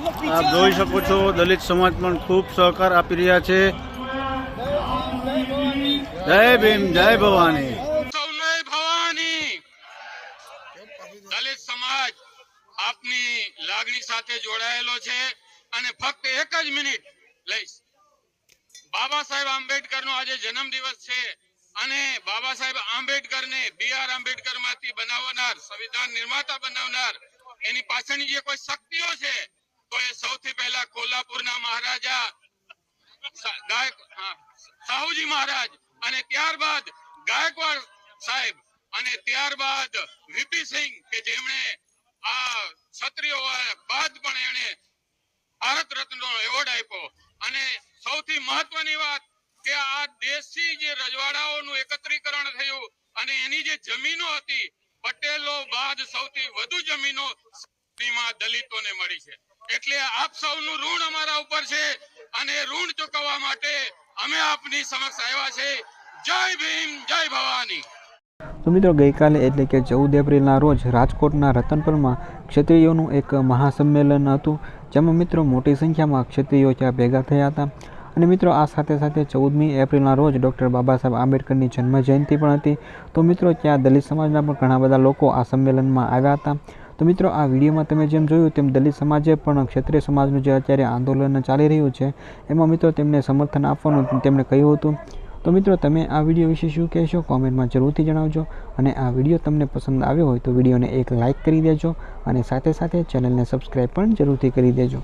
આપ જોઈ શકો છો, દલિત સમાજ પણ ખૂબ સહકાર આપી રહ્યા છે. જય ભીમ, જય ભવાની. અને ફક્ત એક જ મિનિટ લઈશ. બાબા સાહેબ આંબેડકર નો આજે જન્મ દિવસ છે અને બાબા સાહેબ આંબેડકર ને બી આંબેડકરમાંથી બનાવનાર, સંવિધાન નિર્માતા બનાવનાર, એની પાછળની જે કોઈ શક્તિઓ છે કોલ્હાપુરના મહારાજા સાહુજી મહારાજ અને ત્યારબાદ ગાયકવાડ સાહેબ અને ત્યારબાદ વીપીસિંહ કે જેમણે આ ક્ષત્રિયો બાદ પણ એને ભારત રત્નનો એવોર્ડ આપ્યો. અને સૌથી મહત્વની વાત કે આ દેશી જે રજવાડાઓનું એકત્રીકરણ થયું અને એની જે જમીનો હતી, પટેલો બાદ સૌથી વધુ જમીનો માં દલિતોને મળી છે. એટલે આપ સૌનું ઋણ અમારા ઉપર છે અને ઋણ ચૂકવવા માટે અમે આપની સમક્ષ આવ્યા છે. જય ભીમ, જય ભવાની. તો મિત્રો, ગઈકાલે એટલે કે ચૌદ એપ્રિલના રોજ રાજકોટના રતનપુરમાં ક્ષત્રિયોનું એક મહાસંમેલન હતું, જેમાં મિત્રો મોટી સંખ્યામાં ક્ષત્રિયો ત્યાં ભેગા થયા હતા. અને મિત્રો, આ સાથે સાથે ચૌદમી એપ્રિલના રોજ ડૉક્ટર બાબા સાહેબ આંબેડકરની જન્મ જયંતિ પણ હતી. તો મિત્રો, ત્યાં દલિત સમાજના પણ ઘણા બધા લોકો આ સંમેલનમાં આવ્યા હતા. તો મિત્રો, આ વિડીયોમાં તમે જેમ જોયું તેમ દલિત સમાજે પણ ક્ષત્રિય સમાજનું જે અત્યારે આંદોલન ચાલી રહ્યું છે, એમાં મિત્રો તેમને સમર્થન આપવાનું તેમણે કહ્યું હતું. તો મિત્રો, તમે આ વીડિયો વિશે શું કહેશો? કોમેન્ટમાં જરૂરથી જણાવજો. અને આ વીડિયો તમને પસંદ આવ્યો હોય તો વિડીયોને એક લાઇક કરી દેજો અને સાથે સાથે ચેનલને સબસ્ક્રાઈબ પણ જરૂરથી કરી દેજો.